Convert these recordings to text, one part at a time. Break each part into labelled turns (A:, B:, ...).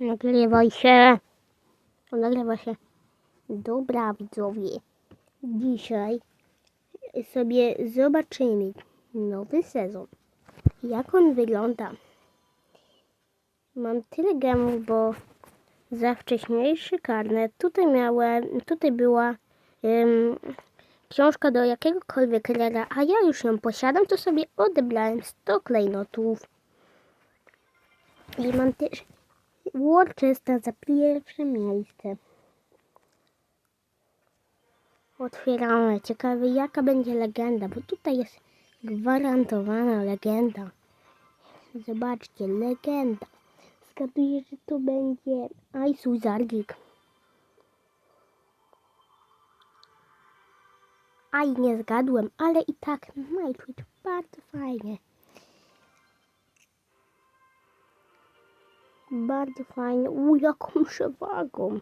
A: Nagrywaj się. O, nagrywa się. Dobra, widzowie. Dzisiaj sobie zobaczymy nowy sezon. Jak on wygląda. Mam tyle gemów, bo za wcześniejszy karnet tutaj miałem, tutaj była em, książka do jakiegokolwiek rera, a ja już ją posiadam, to sobie odebrałem 100 klejnotów. I mam też Worcester za pierwsze miejsce. Otwieramy. Ciekawe jaka będzie legenda, bo tutaj jest gwarantowana legenda. Zobaczcie, legenda. Zgaduję, że to będzie Aisu Zargik. Aj, nie zgadłem, ale i tak Nightwitch bardzo fajnie. Bardzo fajnie. U, jaką przewagą.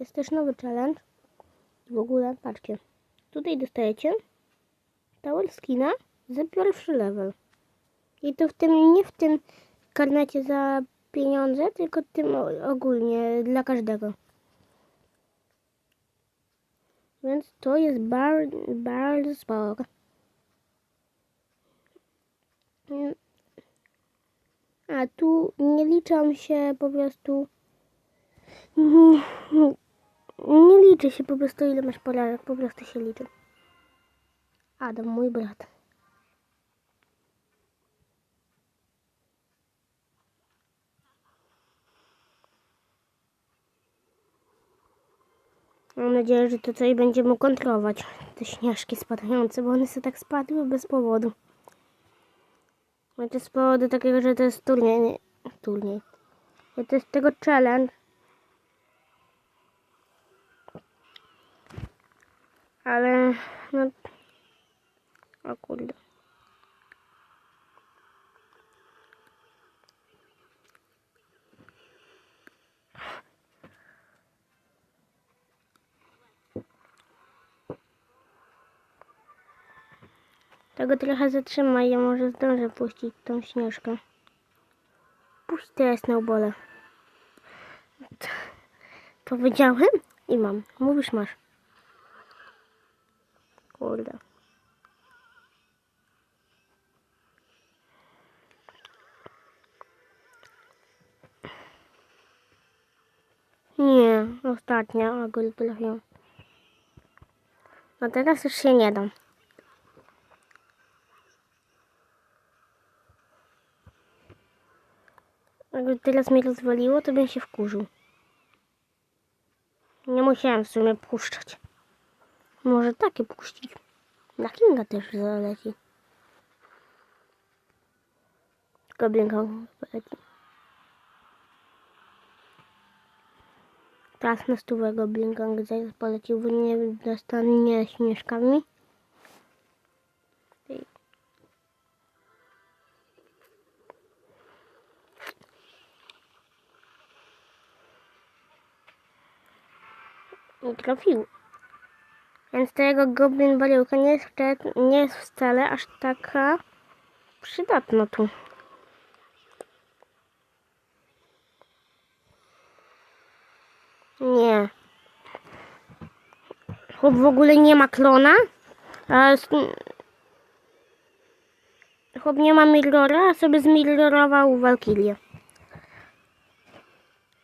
A: Jest też nowy challenge. W ogóle, patrzcie. Tutaj dostajecie Tower Skina za pierwszy level. I to w tym, nie w tym karnecie za pieniądze, tylko tym ogólnie dla każdego. Więc to jest bar, bardzo spoko. A tu nie liczą się po prostu. Nie, liczy się po prostu ile masz polarek, po prostu się liczy. Adam, mój brat. Mam nadzieję, że to coś będzie mógł kontrolować. Te śnieżki spadające, bo one sobie tak spadły bez powodu. Znaczy z powodu takiego, że to jest turniej. Nie, turniej. To jest tego challenge. Ale no. O kurde. Tego trochę zatrzymaj, ja może zdążę puścić tą śnieżkę. Puść teraz na ubole. Powiedziałem i mam. Mówisz masz. Kurde. Nie, ostatnia, a go trafią. No teraz już się nie dam. Jakby teraz mnie rozwaliło, to bym się wkurzył. Nie musiałem w sumie puszczać. Może takie puścić. Na Kinga też zaleci. Goblinka poleci. Teraz na stówę Goblinka gdzie polecił, bo nie dostanie śnieżkami. Nie trafił. Więc ta jego goblin baryłka nie jest, wcale- nie jest wcale aż taka przydatna tu. Nie. Chłop w ogóle nie ma klona. A chłop nie ma mirrora, a sobie zmirrorował Valkyrię.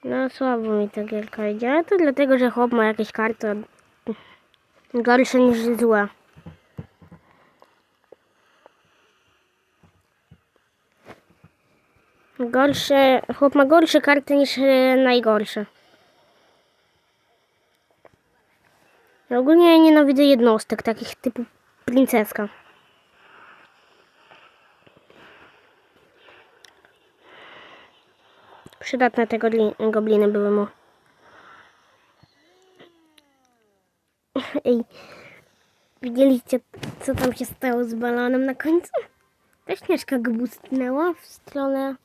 A: No słabo mi ta gierka idzie, ale to dlatego, że chłop ma jakieś karty gorsze niż złe. Gorsze, chłop ma gorsze karty niż e, najgorsze. Ogólnie nienawidzę jednostek takich typu princeska. Przydatne te gobli- gobliny były mu. Ej, widzieliście co tam się stało z balonem na końcu? Ta śnieżka go w stronę...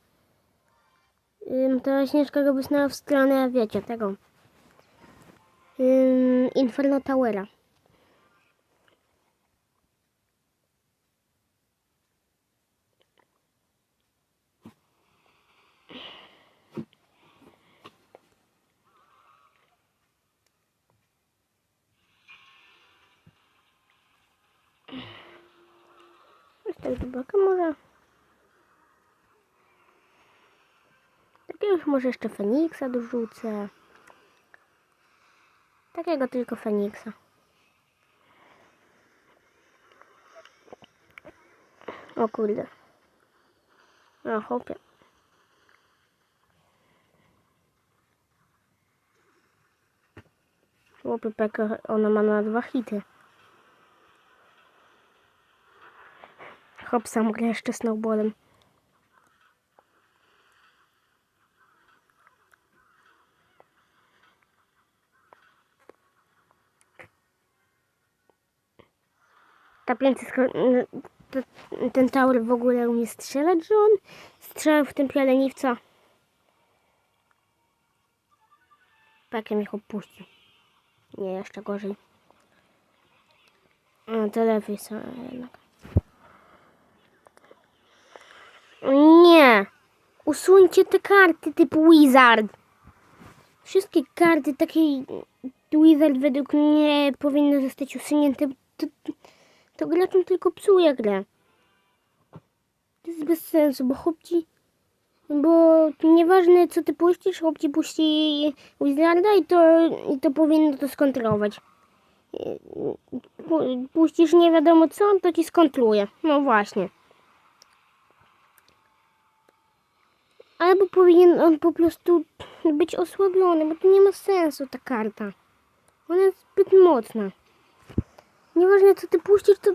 A: Ta śnieżka go w stronę, wiecie, tego... Inferno Towera. Tak do boka może. Takiegoś może jeszcze Feniksa dorzucę. Takiego tylko Feniksa. O kurde. O chłopie. Chłopie Peka, ona ma na dwa hity. Hop, sam gra jeszcze snowballem. Ta 500 sko- to- ten tower w ogóle umie strzelać, że on strzelał w tym leniwca. Pekiem ich opuścił. Nie, jeszcze gorzej. A, to lepiej są jednak. Nie! Usuńcie te karty typu Wizard. Wszystkie karty takiej Wizard według mnie powinny zostać usunięte. To, graczom tylko psuje grę. To jest bez sensu, bo chłopci... Bo nieważne co ty puścisz, chłopci puści Wizarda i to, i to powinno to skontrolować. Pu- Puścisz nie wiadomo co, to ci skontruje. No właśnie. Albo powinien on po prostu być osłabiony, bo to nie ma sensu ta karta. Ona jest zbyt mocna. Nieważne co ty puścisz, to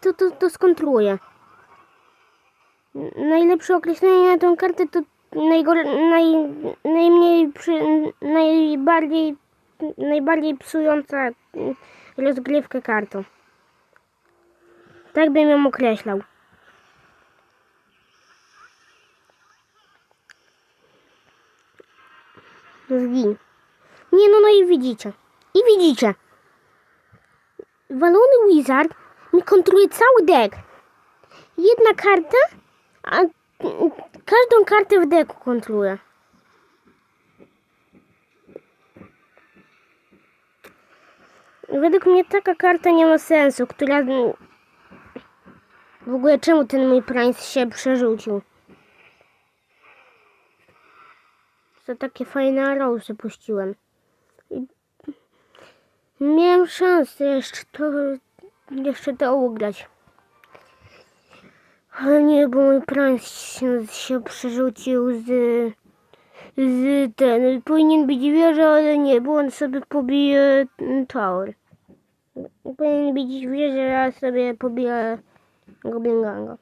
A: to, to, to skontruje. Najlepsze określenie na tą kartę to najgor, naj, najmniej przy, najbardziej najbardziej psująca rozgrywkę kartą. Tak bym ją określał. Zgin. Nie no, no i widzicie. I widzicie. Walony Wizard mi kontroluje cały deck. Jedna karta, a każdą kartę w deku kontroluje. Według mnie taka karta nie ma sensu, która... W ogóle czemu ten mój Prince się przerzucił? Za takie fajne arrowsy puściłem. Miałem szansę jeszcze to... Jeszcze to ugrać. Ale nie, bo mój Prince się, się przerzucił z... Z ten... Powinien być wieża, ale nie, bo on sobie pobije tower. Powinien być wieża, a sobie pobije Goblin Ganga.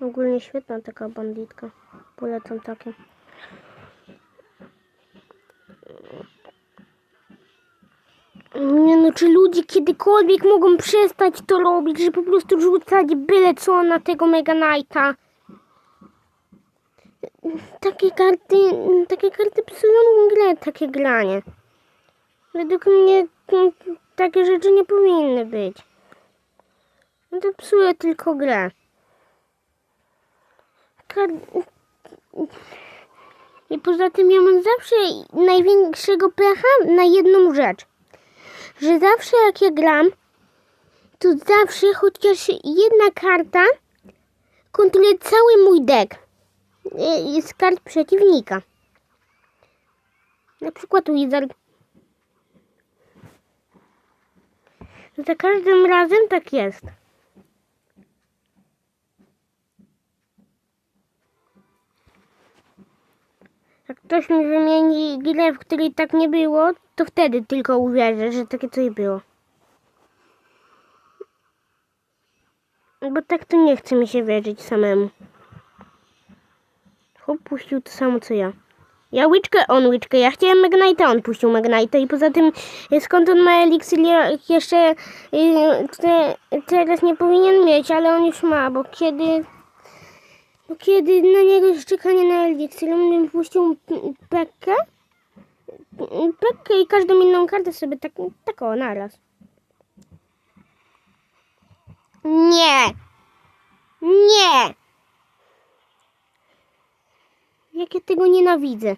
A: Ogólnie świetna taka banditka. Polecam takie. Nie no, czy ludzie kiedykolwiek mogą przestać to robić, że po prostu rzucać byle co na tego Mega Knighta? Takie karty, takie karty psują grę, takie granie. Według mnie takie rzeczy nie powinny być. No to psuje tylko grę. Kar... I poza tym ja mam zawsze największego pecha na jedną rzecz. Że zawsze jak ja gram, to zawsze chociaż jedna karta kontroluje cały mój deck z kart przeciwnika. Na przykład Wizard. Za każdym razem tak jest. Jak ktoś mi wymieni grę, w której tak nie było, to wtedy tylko uwierzę, że takie coś było. Bo tak to nie chce mi się wierzyć samemu. Chłop puścił to samo co ja. Ja łyczkę, on łyczkę. Ja chciałem Magnite, on puścił Magnite i poza tym y, skąd on ma eliksir jeszcze y, te, teraz nie powinien mieć, ale on już ma, bo kiedy bo kiedy na niego jest czekanie na bym puścił Pekkę Pekkę i każdą inną kartę sobie tak, tak o, naraz. Nie! Nie! Jak ja tego nienawidzę.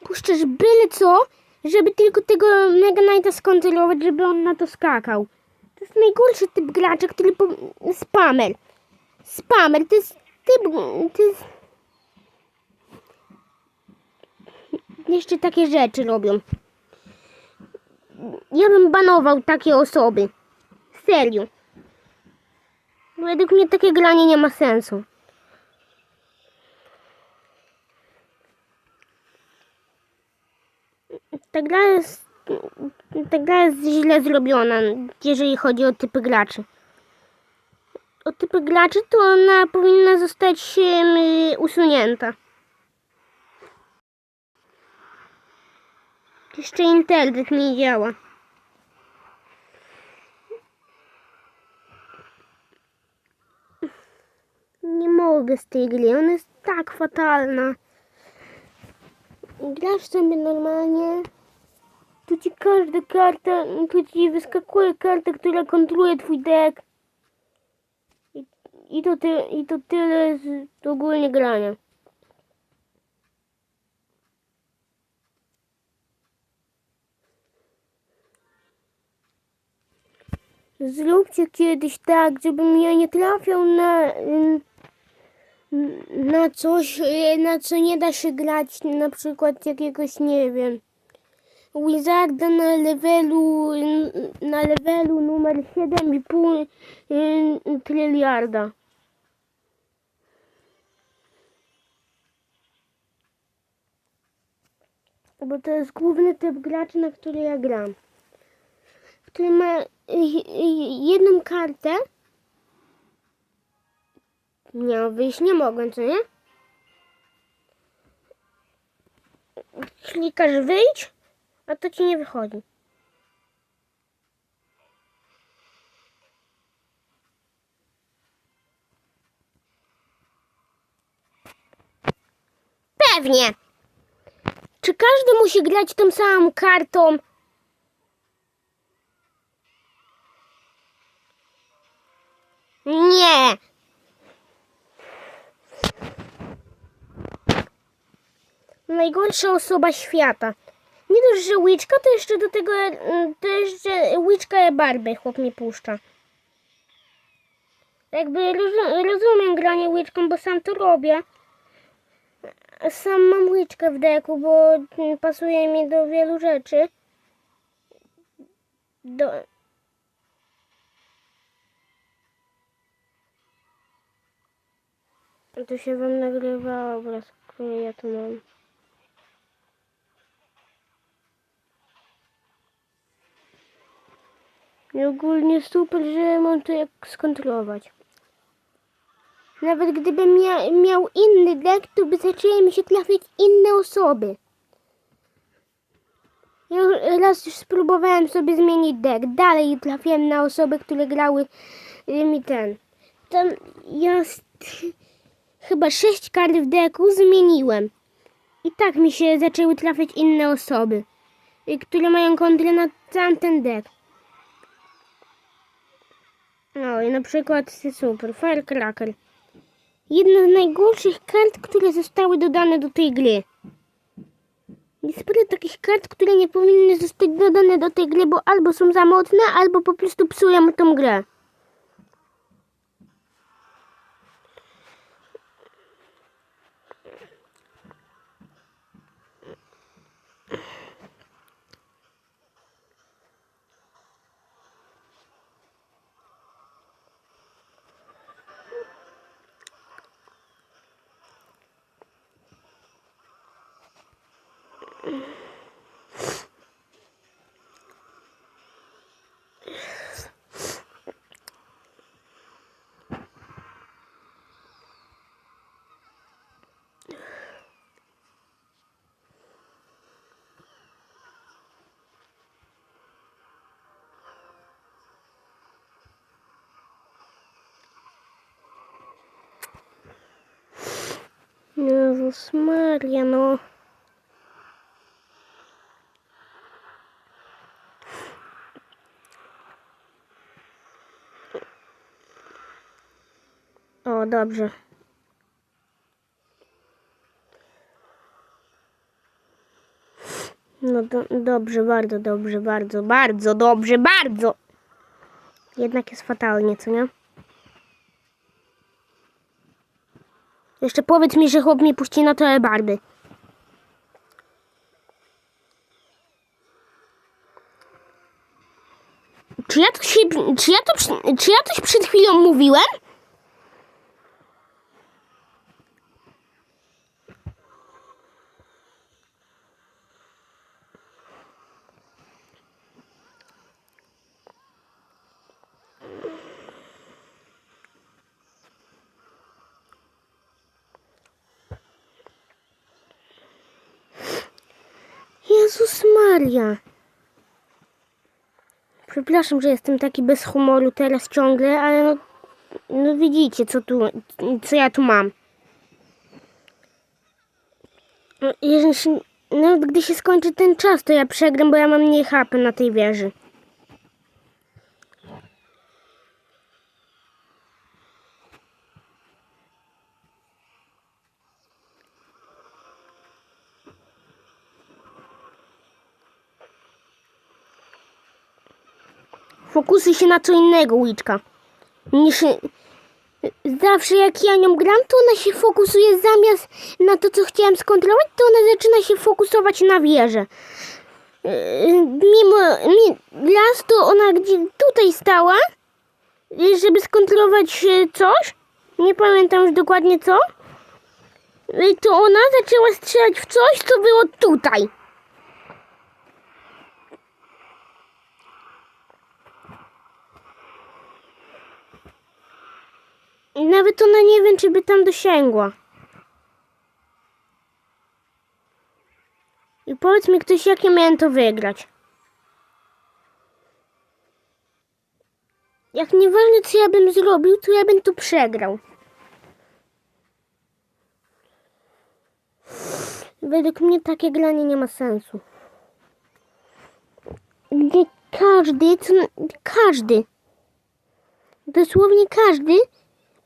A: Puszczasz byle co, żeby tylko tego Mega Knighta skontrolować, żeby on na to skakał. To jest najgorszy typ gracza, który spamer. Spamer, to jest To jest... Jeszcze takie rzeczy robią. Ja bym banował takie osoby. Serio. Według mnie takie granie nie ma sensu. Ta gra jest, ta gra jest źle zrobiona, jeżeli chodzi o typy graczy. O typy graczy to ona powinna zostać em, usunięta. Jeszcze internet nie działa. Nie mogę z tej gry, ona jest tak fatalna. Grasz sobie normalnie, tu ci każda karta, tu ci wyskakuje karta, która kontroluje twój deck. I, to, ty, I to tyle z ogólnie grania. Zróbcie kiedyś tak, żebym ja nie trafiał na, na coś, na co nie da się grać, na przykład jakiegoś, nie wiem, Wizarda na levelu, na levelu numer 7,5 y, tryliarda. Bo to jest główny typ graczy, na który ja gram. Który ma y, y, jedną kartę. Nie, wyjść nie mogę, co nie? Klikasz wyjść, a to ci nie wychodzi. Pewnie. Czy każdy musi grać tą samą kartą? Nie. Najgorsza osoba świata. Nie dość, że łyczka, to jeszcze do tego, mm, to jeszcze łyczka Barbie chłop mi puszcza. Jakby rozum, rozumiem granie łyczką, bo sam to robię. Sam mam łyczkę w deku, bo mm, pasuje mi do wielu rzeczy. Do... To się wam nagrywa obraz, który ja tu mam. I ogólnie super, że mam to jak skontrolować. Nawet gdybym mia miał inny deck, to by zaczęły mi się trafiać inne osoby. Ja raz już spróbowałem sobie zmienić deck. Dalej trafiłem na osoby, które grały y, mi ten. Tam ja s- chyba sześć kart w decku zmieniłem. I tak mi się zaczęły trafiać inne osoby, y, które mają kontrę na sam ten deck. No i na przykład super, Firecracker. Jedna z najgorszych kart, które zostały dodane do tej gry. Jest parę takich kart, które nie powinny zostać dodane do tej gry, bo albo są za mocne, albo po prostu psują tą grę. Jezus Maria, no. O, dobrze. No do, dobrze, bardzo dobrze, bardzo, bardzo dobrze, bardzo. Jednak jest fatalnie, co nie? Jeszcze powiedz mi, że chłop mnie puści na to barby. Czy ja to się, czy ja to, czy ja coś przed chwilą mówiłem? Jezus Maria. Przepraszam, że jestem taki bez humoru teraz ciągle, ale no, no widzicie, co tu, co ja tu mam. No, Jeżeli się, no, gdy się skończy ten czas, to ja przegram, bo ja mam mniej HP na tej wieży. Fokusuj się na co innego, Łyczka. Nie się... Zawsze jak ja nią gram, to ona się fokusuje zamiast na to, co chciałem skontrolować, to ona zaczyna się fokusować na wieżę. Yy, Mimo mi, raz to ona gdzie tutaj stała, yy, żeby skontrolować yy, coś, nie pamiętam już dokładnie co, to ona zaczęła strzelać w coś, co było tutaj. I Nawet ona nie wiem, czy by tam dosięgła. I powiedz mi ktoś, jak ja miałem to wygrać. Jak nieważne, co ja bym zrobił, to ja bym to przegrał. Według mnie takie granie nie ma sensu. Gdzie każdy, każdy, dosłownie każdy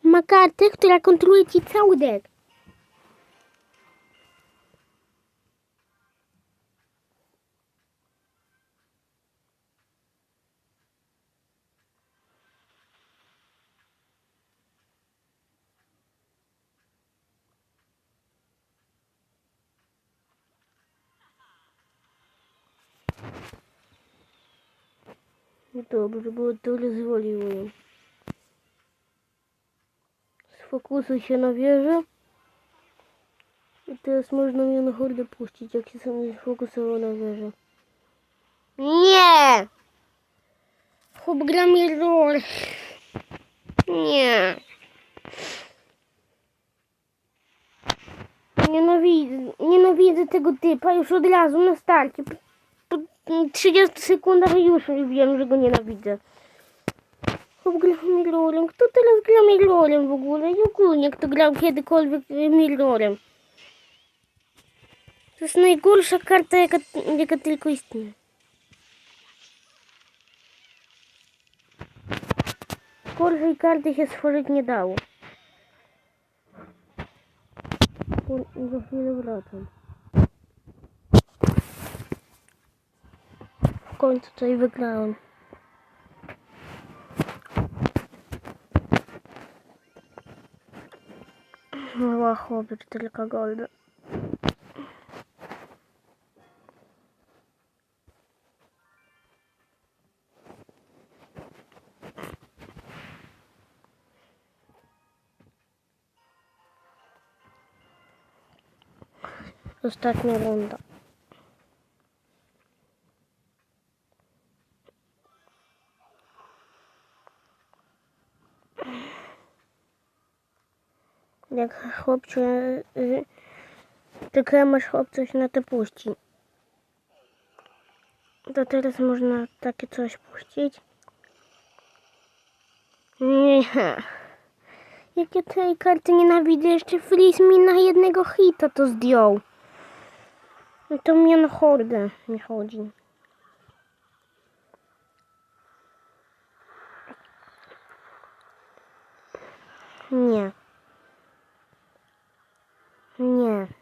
A: ma kartę, która kontroluje ci cały deck. Dobrze, bo to rozwaliło ją. Sfokusuj się na wieżę. I teraz można mnie na hordę puścić, jak się sam sfokusował na wieżę. Nie! Chłop gra mi rol. Nie. Nienawidzę, nienawidzę tego typa już od razu na starcie. Po 30 sekundach już wiem, że go nienawidzę. Chłop gra mirrorem. Kto teraz gra mirrorem w ogóle? I ogólnie, kto grał kiedykolwiek mirrorem. To jest najgorsza karta, jaka, jaka tylko istnieje. Gorszej karty się stworzyć nie dało. Za chwilę wracam. W końcu coś wygrałem. Mała chłopie, tylko golda. Ostatnia Jak chłopcze, y, tylko masz chłop coś na to puści. To teraz można takie coś puścić. Nie. Jak ja tej karty nienawidzę, jeszcze Freeze mi na jednego hita to zdjął. No to mnie na hordę nie chodzi. Nie. Nie.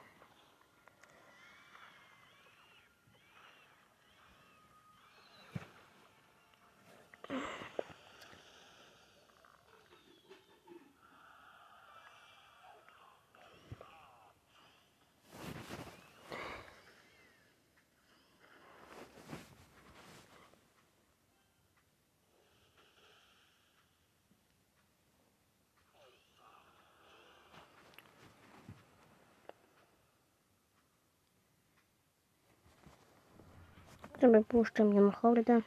A: Sobie puszczę ją hordę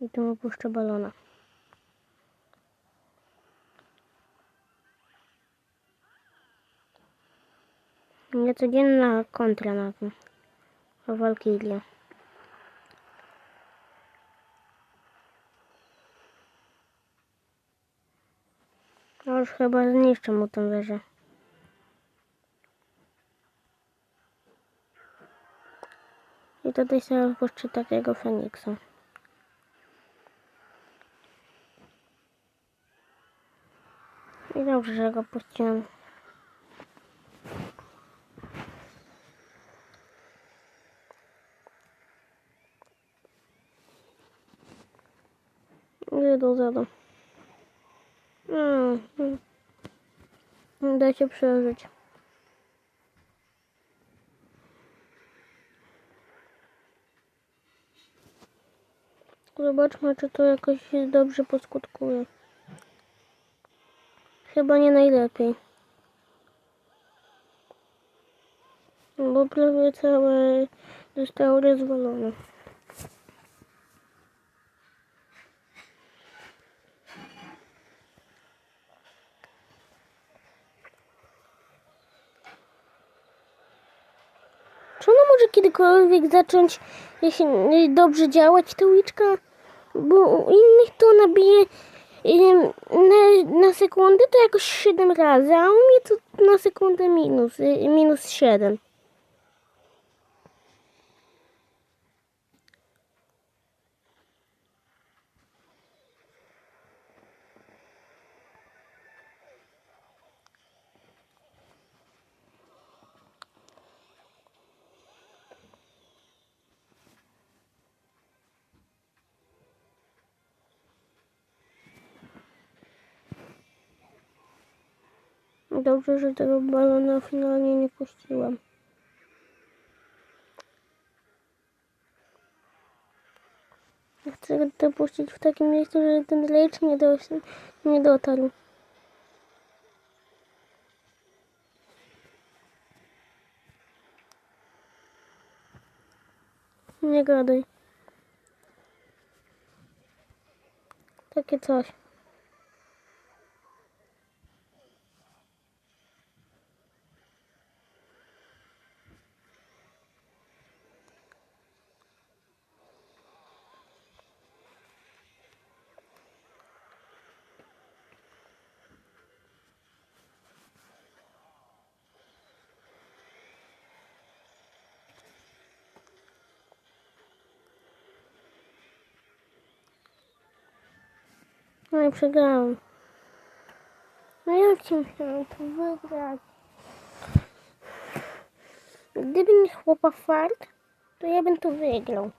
A: i tu puszczę balona. Niecodzienna kontra na tym. O Walkirię. No już chyba zniszczę mu tę wieżę. I tutaj sobie puszczę takiego Feniksa. I dobrze, że go puściłem. Nie do zadu. Mm, mm. Da się przeżyć. Zobaczmy, czy to jakoś dobrze poskutkuje. Chyba nie najlepiej. Bo prawie całe zostało rozwalone. Czy ona może kiedykolwiek zacząć jeśli, dobrze działać, ta uliczka? Bo u innych to ona bije na, na sekundę to jakoś 7 razy, a u mnie to na sekundę minus, y, minus 7. Dobrze, że tego balona finalnie nie puściłam. Ja Chcę to puścić w takim miejscu, że ten rage nie, do, nie dotarł. Nie gadaj. Takie coś. No i przegrałam. No jak cię chciałam to wygrać? Gdyby nie chłopa fart, to ja bym to wygrał.